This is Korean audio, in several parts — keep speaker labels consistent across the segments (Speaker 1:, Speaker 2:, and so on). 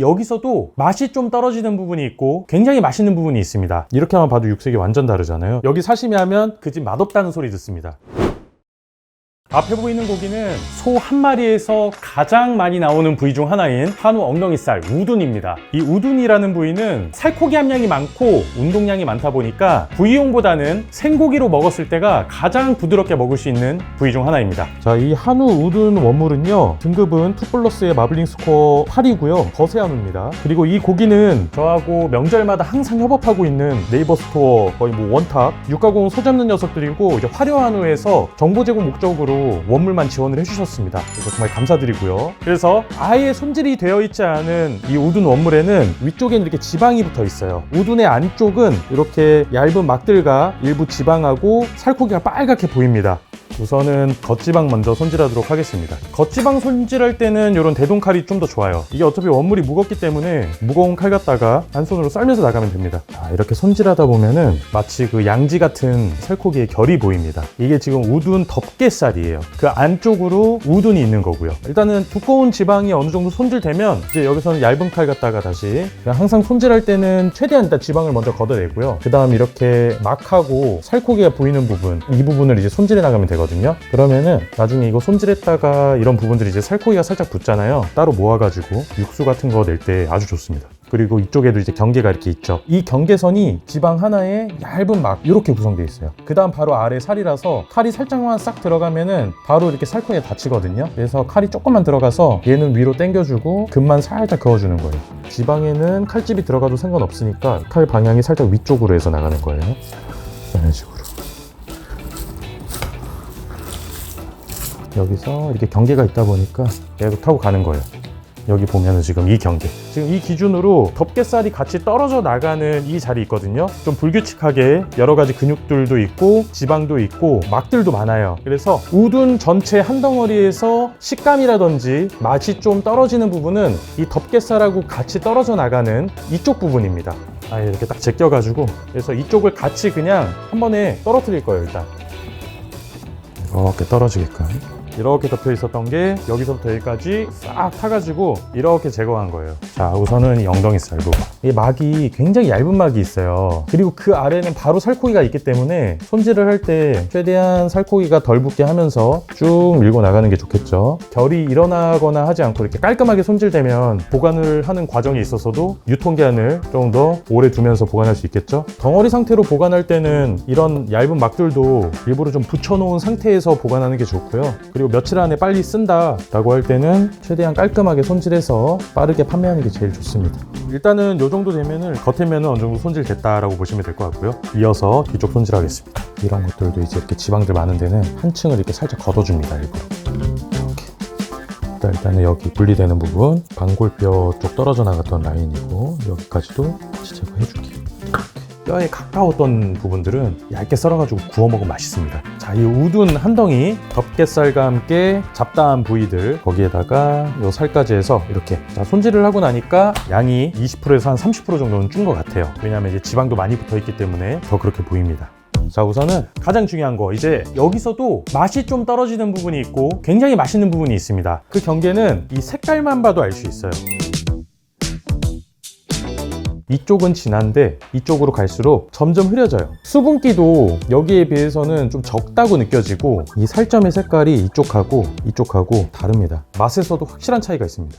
Speaker 1: 여기서도 맛이 좀 떨어지는 부분이 있고 굉장히 맛있는 부분이 있습니다. 이렇게만 봐도 육색이 완전 다르잖아요. 여기 사시미 하면 그 집 맛없다는 소리 듣습니다. 앞에 보이는 고기는 소 한 마리에서 가장 많이 나오는 부위 중 하나인 한우 엉덩이살 우둔입니다. 이 우둔이라는 부위는 살코기 함량이 많고 운동량이 많다 보니까 부위용보다는 생고기로 먹었을 때가 가장 부드럽게 먹을 수 있는 부위 중 하나입니다. 자, 이 한우 우둔 원물은요. 등급은 2 플러스의 마블링 스코어 8이고요. 거세 한우입니다. 그리고 이 고기는 저하고 명절마다 항상 협업하고 있는 네이버 스토어 거의 뭐 원탑 육가공 소 잡는 녀석들이고 이제 화려한 후에서 정보 제공 목적으로 원물만 지원을 해주셨습니다. 그래서 정말 감사드리고요. 그래서 아예 손질이 되어 있지 않은 이 우둔 원물에는 위쪽에는 이렇게 지방이 붙어 있어요. 우둔의 안쪽은 이렇게 얇은 막들과 일부 지방하고 살코기가 빨갛게 보입니다. 우선은 겉지방 먼저 손질하도록 하겠습니다. 겉지방 손질할 때는 이런 대동칼이 좀 더 좋아요. 이게 어차피 원물이 무겁기 때문에 무거운 칼 갖다가 한 손으로 썰면서 나가면 됩니다. 자, 이렇게 손질하다 보면은 마치 그 양지 같은 살코기의 결이 보입니다. 이게 지금 우둔 덮개살이에요. 그 안쪽으로 우둔이 있는 거고요. 일단은 두꺼운 지방이 어느 정도 손질되면 이제 여기서는 얇은 칼 갖다가 다시 그냥 항상 손질할 때는 최대한 일단 지방을 먼저 걷어내고요. 그 다음 이렇게 막하고 살코기가 보이는 부분 이 부분을 이제 손질해 나가면 되 거든요. 그러면은 나중에 이거 손질했다가 이런 부분들이 이제 살코기가 살짝 붙잖아요. 따로 모아가지고 육수 같은 거 낼 때 아주 좋습니다. 그리고 이쪽에도 이제 경계가 이렇게 있죠. 이 경계선이 지방 하나에 얇은 막 이렇게 구성되어 있어요. 그 다음 바로 아래 살이라서 칼이 살짝만 싹 들어가면은 바로 이렇게 살코기에 닫히거든요. 그래서 칼이 조금만 들어가서 얘는 위로 당겨주고 금만 살짝 그어주는 거예요. 지방에는 칼집이 들어가도 상관없으니까 칼 방향이 살짝 위쪽으로 해서 나가는 거예요. 이런 식으로. 여기서 이렇게 경계가 있다 보니까 계속 타고 가는 거예요. 여기 보면은 지금 이 경계. 지금 이 기준으로 덮개살이 같이 떨어져 나가는 이 자리 있거든요. 좀 불규칙하게 여러 가지 근육들도 있고 지방도 있고 막들도 많아요. 그래서 우둔 전체 한 덩어리에서 식감이라든지 맛이 좀 떨어지는 부분은 이 덮개살하고 같이 떨어져 나가는 이쪽 부분입니다. 아 이렇게 딱 제껴가지고 그래서 이쪽을 같이 그냥 한 번에 떨어뜨릴 거예요 일단. 이렇게 떨어지게끔. 이렇게 덮여 있었던 게 여기서부터 여기까지 싹 타가지고 이렇게 제거한 거예요. 자, 우선은 이 엉덩이 살 부분. 이 막이 굉장히 얇은 막이 있어요. 그리고 그 아래는 바로 살코기가 있기 때문에 손질을 할 때 최대한 살코기가 덜 붙게 하면서 쭉 밀고 나가는 게 좋겠죠. 결이 일어나거나 하지 않고 이렇게 깔끔하게 손질되면 보관을 하는 과정에 있어서도 유통기한을 좀 더 오래 두면서 보관할 수 있겠죠. 덩어리 상태로 보관할 때는 이런 얇은 막들도 일부러 좀 붙여놓은 상태에서 보관하는 게 좋고요. 그리고 며칠 안에 빨리 쓴다라고 할 때는 최대한 깔끔하게 손질해서 빠르게 판매하는 게 제일 좋습니다. 일단은 이 정도 되면은 겉에 면은 어느 정도 손질됐다라고 보시면 될 것 같고요. 이어서 뒤쪽 손질하겠습니다. 이런 것들도 이제 이렇게 지방들 많은 데는 한 층을 이렇게 살짝 걷어줍니다. 일부러. 일단은 여기 분리되는 부분 방골뼈 쪽 떨어져 나갔던 라인이고 여기까지도 같이 제거해줄게요. 뼈에 가까웠던 부분들은 얇게 썰어가지고 구워 먹으면 맛있습니다. 자, 이 우둔 한 덩이 덮개살과 함께 잡다한 부위들 거기에다가 요 살까지 해서 이렇게 자 손질을 하고 나니까 양이 20%에서 한 30% 정도는 준 것 같아요. 왜냐하면 이제 지방도 많이 붙어 있기 때문에 더 그렇게 보입니다. 자 우선은 가장 중요한 거 이제 여기서도 맛이 좀 떨어지는 부분이 있고 굉장히 맛있는 부분이 있습니다 그 경계는 이 색깔만 봐도 알 수 있어요 이쪽은 진한데 이쪽으로 갈수록 점점 흐려져요. 수분기도 여기에 비해서는 좀 적다고 느껴지고 이 살점의 색깔이 이쪽하고 이쪽하고 다릅니다. 맛에서도 확실한 차이가 있습니다.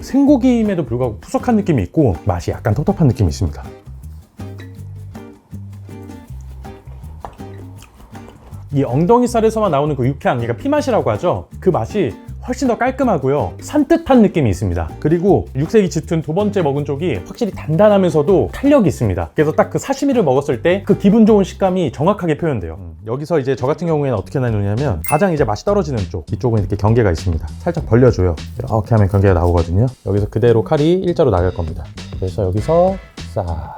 Speaker 1: 생고기임에도 불구하고 푸석한 느낌이 있고 맛이 약간 텁텁한 느낌이 있습니다. 이 엉덩이살에서만 나오는 그 육회한 얘가 피맛이라고 하죠. 그 맛이 훨씬 더 깔끔하고요. 산뜻한 느낌이 있습니다. 그리고 육색이 짙은 두 번째 먹은 쪽이 확실히 단단하면서도 탄력이 있습니다. 그래서 딱 그 사시미를 먹었을 때 그 기분 좋은 식감이 정확하게 표현돼요. 음, 여기서 이제 저 같은 경우에는 어떻게 나누냐면 가장 이제 맛이 떨어지는 쪽 이쪽은 이렇게 경계가 있습니다. 살짝 벌려줘요. 이렇게 하면 경계가 나오거든요. 여기서 그대로 칼이 일자로 나갈 겁니다. 그래서 여기서 싹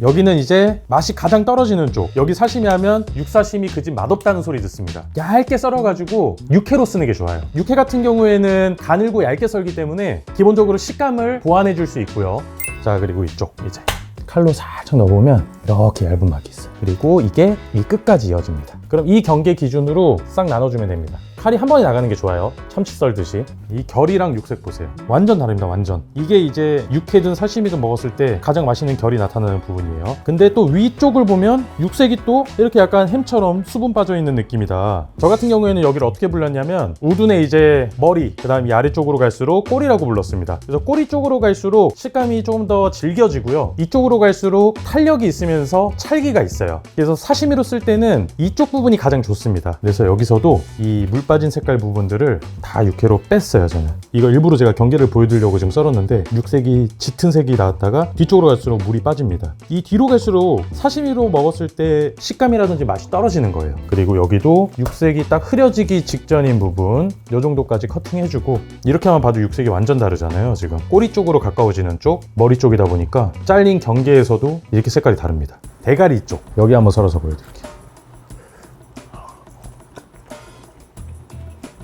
Speaker 1: 여기는 이제 맛이 가장 떨어지는 쪽. 여기 사시미 하면 육사시미 그 집 맛없다는 소리 듣습니다. 얇게 썰어가지고 육회로 쓰는 게 좋아요. 육회 같은 경우에는 가늘고 얇게 썰기 때문에 기본적으로 식감을 보완해 줄 수 있고요. 자 그리고 이쪽 이제 칼로 살짝 넣어보면 이렇게 얇은 막이 있어요. 그리고 이게 이 끝까지 이어집니다. 그럼 이 경계 기준으로 싹 나눠주면 됩니다 칼이 한 번에 나가는 게 좋아요. 참치 썰듯이. 이 결이랑 육색 보세요. 완전 다릅니다, 완전. 이게 이제 육회든 사시미든 먹었을 때 가장 맛있는 결이 나타나는 부분이에요. 근데 또 위쪽을 보면 육색이 또 이렇게 약간 햄처럼 수분 빠져 있는 느낌이다. 저 같은 경우에는 여기를 어떻게 불렀냐면 우둔의 이제 머리, 그 다음 이 아래쪽으로 갈수록 꼬리라고 불렀습니다. 그래서 꼬리 쪽으로 갈수록 식감이 조금 더 질겨지고요. 이쪽으로 갈수록 탄력이 있으면서 찰기가 있어요. 그래서 사시미로 쓸 때는 이쪽 부분이 가장 좋습니다. 그래서 여기서도 이 물 빠진 색깔 부분들을 다 육회로 뺐어요, 저는. 이거 일부러 제가 경계를 보여드리려고 지금 썰었는데 육색이 짙은 색이 나왔다가 뒤쪽으로 갈수록 물이 빠집니다. 이 뒤로 갈수록 사시미로 먹었을 때 식감이라든지 맛이 떨어지는 거예요. 그리고 여기도 육색이 딱 흐려지기 직전인 부분 이 정도까지 커팅해주고 이렇게만 봐도 육색이 완전 다르잖아요. 지금 꼬리 쪽으로 가까워지는 쪽, 머리 쪽이다 보니까 잘린 경계에서도 이렇게 색깔이 다릅니다. 대가리 쪽 여기 한번 썰어서 보여드릴게요.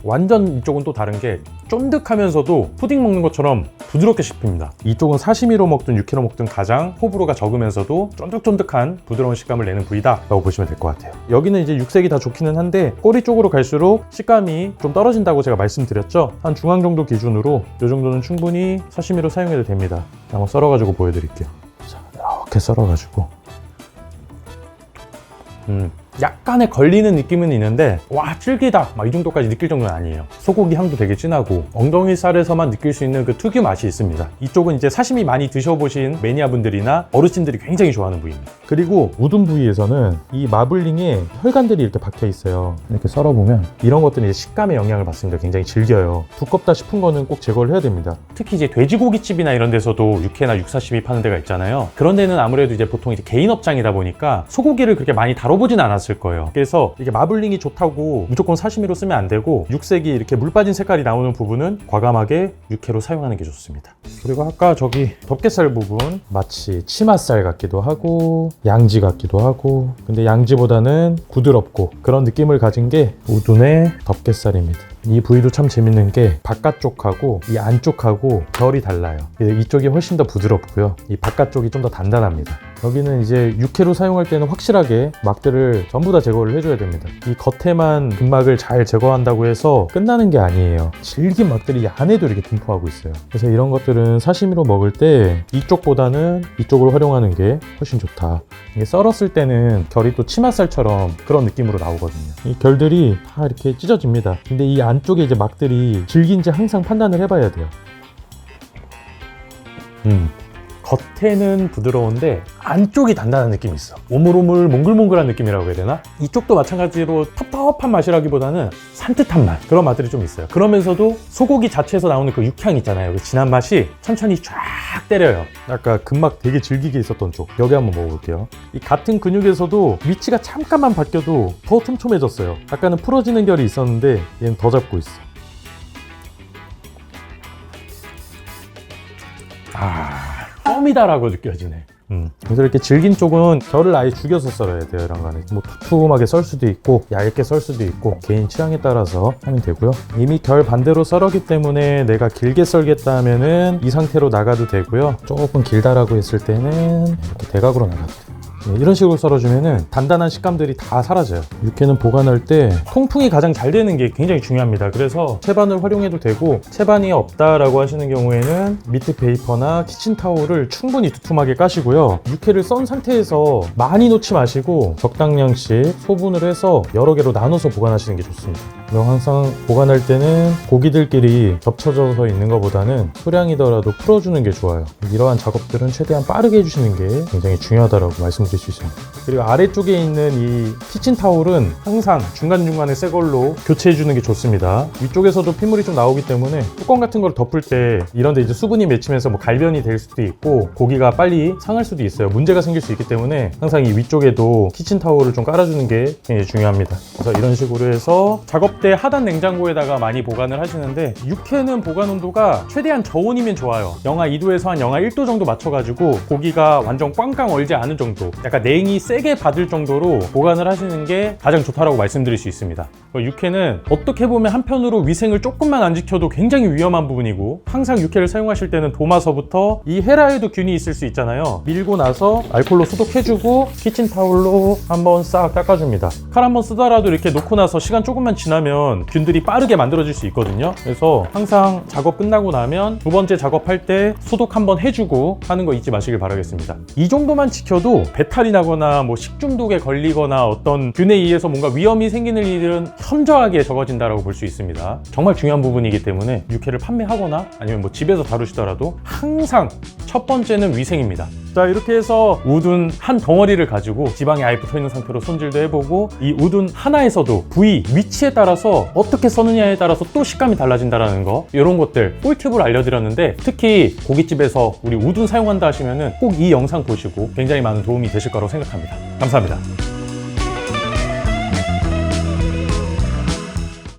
Speaker 1: 완전 이쪽은 또 다른 게 쫀득하면서도 푸딩 먹는 것처럼 부드럽게 씹힙니다. 이쪽은 사시미로 먹든 육회로 먹든 가장 호불호가 적으면서도 쫀득쫀득한 부드러운 식감을 내는 부위다 라고 보시면 될 것 같아요. 여기는 이제 육색이 다 좋기는 한데 꼬리 쪽으로 갈수록 식감이 좀 떨어진다고 제가 말씀드렸죠. 한 중앙 정도 기준으로 이 정도는 충분히 사시미로 사용해도 됩니다. 한번 썰어가지고 보여드릴게요. 자, 이렇게 썰어가지고 음, 약간의 걸리는 느낌은 있는데 와 질기다! 막 이 정도까지 느낄 정도는 아니에요. 소고기 향도 되게 진하고 엉덩이 살에서만 느낄 수 있는 그 특유 맛이 있습니다. 이쪽은 이제 사시미 많이 드셔보신 매니아분들이나 어르신들이 굉장히 좋아하는 부위입니다. 그리고 우둔 부위에서는 이 마블링에 혈관들이 이렇게 박혀 있어요. 이렇게 썰어보면 이런 것들이 이제 식감에 영향을 받습니다. 굉장히 질겨요. 두껍다 싶은 거는 꼭 제거를 해야 됩니다. 특히 이제 돼지고기집이나 이런 데서도 육회나 육사시미 파는 데가 있잖아요. 그런 데는 아무래도 이제 보통 이제 개인 업장이다 보니까 소고기를 그렇게 많이 다뤄보진 않았 을 거예요. 그래서 이게 마블링이 좋다고 무조건 사시미로 쓰면 안 되고 육색이 이렇게 물 빠진 색깔이 나오는 부분은 과감하게 육회로 사용하는 게 좋습니다. 그리고 아까 저기 덮개살 부분 마치 치맛살 같기도 하고 양지 같기도 하고 근데 양지보다는 부드럽고 그런 느낌을 가진 게 우둔의 덮개살입니다 이 부위도 참 재밌는 게 바깥쪽하고 이 안쪽하고 결이 달라요. 이쪽이 훨씬 더 부드럽고요. 이 바깥쪽이 좀 더 단단합니다. 여기는 이제 육회로 사용할 때는 확실하게 막들을 전부 다 제거를 해줘야 됩니다. 이 겉에만 근막을 잘 제거한다고 해서 끝나는 게 아니에요. 질긴 막들이 이 안에도 이렇게 분포하고 있어요. 그래서 이런 것들은 사시미로 먹을 때 이쪽보다는 이쪽으로 활용하는 게 훨씬 좋다. 이게 썰었을 때는 결이 또 치맛살처럼 그런 느낌으로 나오거든요. 이 결들이 다 이렇게 찢어집니다. 근데 이안 쪽에 이제 막들이 질긴지 항상 판단을 해봐야 돼요. 음. 겉에는 부드러운데 안쪽이 단단한 느낌이 있어. 오물오물 몽글몽글한 느낌이라고 해야 되나? 이쪽도 마찬가지로 텁텁한 맛이라기보다는 산뜻한 맛 그런 맛들이 좀 있어요. 그러면서도 소고기 자체에서 나오는 그 육향 있잖아요. 그 진한 맛이 천천히 쫙 때려요. 아까 근막 되게 질기게 있었던 쪽 여기 한번 먹어볼게요. 이 같은 근육에서도 위치가 잠깐만 바뀌어도 더 촘촘해졌어요. 아까는 풀어지는 결이 있었는데 얘는 더 잡고 있어. 아, 껌이다라고 느껴지네. 음. 그래서 이렇게 질긴 쪽은 결을 아예 죽여서 썰어야 돼요, 이런 거는. 뭐 두툼하게 썰 수도 있고, 얇게 썰 수도 있고, 개인 취향에 따라서 하면 되고요. 이미 결 반대로 썰었기 때문에 내가 길게 썰겠다 하면은 이 상태로 나가도 되고요. 조금 길다라고 했을 때는 이렇게 대각으로 나가도 돼요. 네, 이런 식으로 썰어주면은 단단한 식감들이 다 사라져요. 육회는 보관할 때 통풍이 가장 잘 되는 게 굉장히 중요합니다. 그래서 채반을 활용해도 되고 채반이 없다라고 하시는 경우에는 미트 페이퍼나 키친타올을 충분히 두툼하게 까시고요. 육회를 썬 상태에서 많이 놓지 마시고 적당량씩 소분을 해서 여러 개로 나눠서 보관하시는 게 좋습니다. 그럼 항상 보관할 때는 고기들끼리 겹쳐져서 있는 것보다는 소량이더라도 풀어주는 게 좋아요. 이러한 작업들은 최대한 빠르게 해주시는 게 굉장히 중요하다고 말씀드릴 수 있습니다. 그리고 아래쪽에 있는 이 키친타올은 항상 중간중간에 새 걸로 교체해주는 게 좋습니다. 위쪽에서도 핏물이 좀 나오기 때문에 뚜껑 같은 걸 덮을 때 이런데 이제 수분이 맺히면서 뭐 갈변이 될 수도 있고 고기가 빨리 상할 수도 있어요. 문제가 생길 수 있기 때문에 항상 이 위쪽에도 키친타올을 좀 깔아주는 게 굉장히 중요합니다. 그래서 이런 식으로 해서 작업 때 하단 냉장고에다가 많이 보관을 하시는데 육회는 보관 온도가 최대한 저온이면 좋아요. 영하 2도에서 한 영하 1도 정도 맞춰가지고 고기가 완전 꽝꽝 얼지 않은 정도 약간 냉이 세게 받을 정도로 보관을 하시는 게 가장 좋다라고 말씀드릴 수 있습니다. 육회는 어떻게 보면 한편으로 위생을 조금만 안 지켜도 굉장히 위험한 부분이고 항상 육회를 사용하실 때는 도마서부터 이 헤라에도 균이 있을 수 있잖아요. 밀고 나서 알콜로 소독해주고 키친타올로 한번 싹 닦아줍니다. 칼 한번 쓰더라도 이렇게 놓고 나서 시간 조금만 지나면 하면 균들이 빠르게 만들어질 수 있거든요. 그래서 항상 작업 끝나고 나면 두 번째 작업할 때 소독 한번 해주고 하는 거 잊지 마시길 바라겠습니다. 이 정도만 지켜도 배탈이 나거나 뭐 식중독에 걸리거나 어떤 균에 의해서 뭔가 위험이 생기는 일은 현저하게 적어진다라고 볼 수 있습니다. 정말 중요한 부분이기 때문에 육회를 판매하거나 아니면 뭐 집에서 다루시더라도 항상 첫 번째는 위생입니다. 자 이렇게 해서 우둔 한 덩어리를 가지고 지방이 아예 붙어 있는 상태로 손질도 해보고 이 우둔 하나에서도 부위 위치에 따라서 어떻게 써느냐에 따라서 또 식감이 달라진다라는 거 이런 것들 꿀팁을 알려드렸는데 특히 고깃집에서 우리 우둔 사용한다 하시면은 꼭 이 영상 보시고 굉장히 많은 도움이 되실 거라고 생각합니다. 감사합니다.